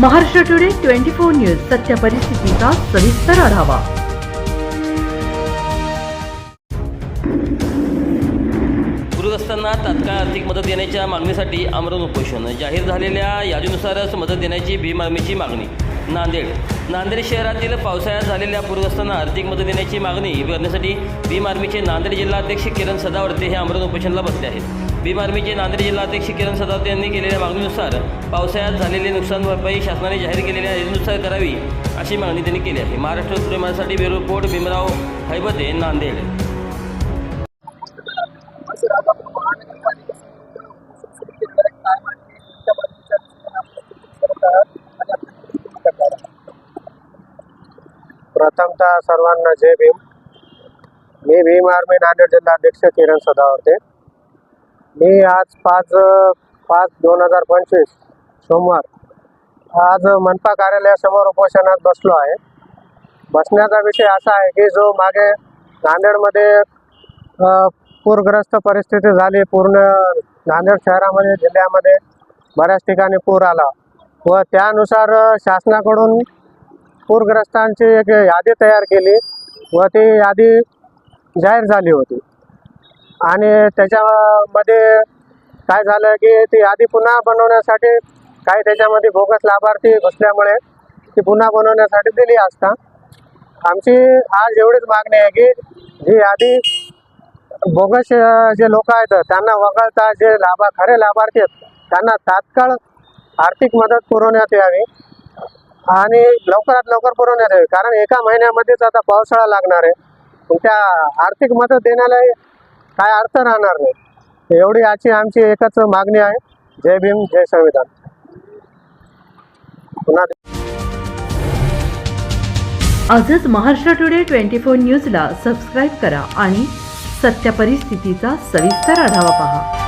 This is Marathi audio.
Maharashtra Today twenty four News सत्य परिस्थितीचा सविस्तर आढावा. पूरग्रस्तांना तात्काळ आर्थिक मदत देण्याच्या मागणीसाठी आमरण उपोषण. जाहीर झालेल्या यादीनुसारच मदत देण्याची भीम आर्मीची मागणी. नांदेड. नांदेड शहरातील पावसाळ्यात झालेल्या पूरग्रस्तांना आर्थिक मदत देण्याची मागणी करण्यासाठी भीम आर्मीचे नांदेड जिल्हाध्यक्ष किरण सदावर्ते हे आमरण उपोषणाला बसले आहेत. भीम आर्मीचे नांदेड जिल्हाध्यक्ष किरण सदावर्ते यांनी केलेल्या मागणीनुसार पावसाळ्यात झालेले नुकसान भरपाई शासनाने जाहीर केलेल्या योजनेनुसार करावी अशी मागणी त्यांनी केली आहे. महाराष्ट्र प्रेमासाठी ब्युरो रिपोर्ट भीमराव हैबते नांदेड. प्रथमतः सर्वांना जय भीम. मी भीम आर्मी नांदेड जिल्हाध्यक्ष किरण सदावते. मी आज पाच पाच दोन हजार पंचवीस सोमवार. आज मनपा कार्यालयासमोर उपोषणात बसलो आहे. बसण्याचा विषय असा आहे की जो मागे नांदेडमध्ये पूरग्रस्त परिस्थिती झाली. पूर्ण नांदेड शहरामध्ये जिल्ह्यामध्ये बऱ्याच ठिकाणी पूर आला. व त्यानुसार शासनाकडून पूरग्रस्तांची एक यादी तयार केली व ती यादी जाहीर झाली होती. आणि त्याच्यामध्ये काय झालं की ती यादी पुन्हा बनवण्यासाठी काही त्याच्यामध्ये बोगस लाभार्थी घुसल्यामुळे ती पुन्हा बनवण्यासाठी दिली असता. आमची आज एवढीच मागणी आहे की जी यादी बोगस जे लोक आहेत त्यांना वगळता जे लाभा खरे लाभार्थी आहेत त्यांना तात्काळ आर्थिक मदत पुरवण्यात यावी आणि लवकरात लवकर पुरवण्यात यावी. कारण एका महिन्यामध्येच आता पावसाळा लागणार आहे. त्या आर्थिक मदत देण्याला काय अर्थ राहणार नाही. एवढी याची आमची एकच मागणी आहे. जय भीम जय संविधान. पुन्हा आजच महाराष्ट्र टुडे ट्वेंटी फोर न्यूजला सबस्क्राईब करा आणि सत्य परिस्थितीचा सविस्तर आढावा पहा.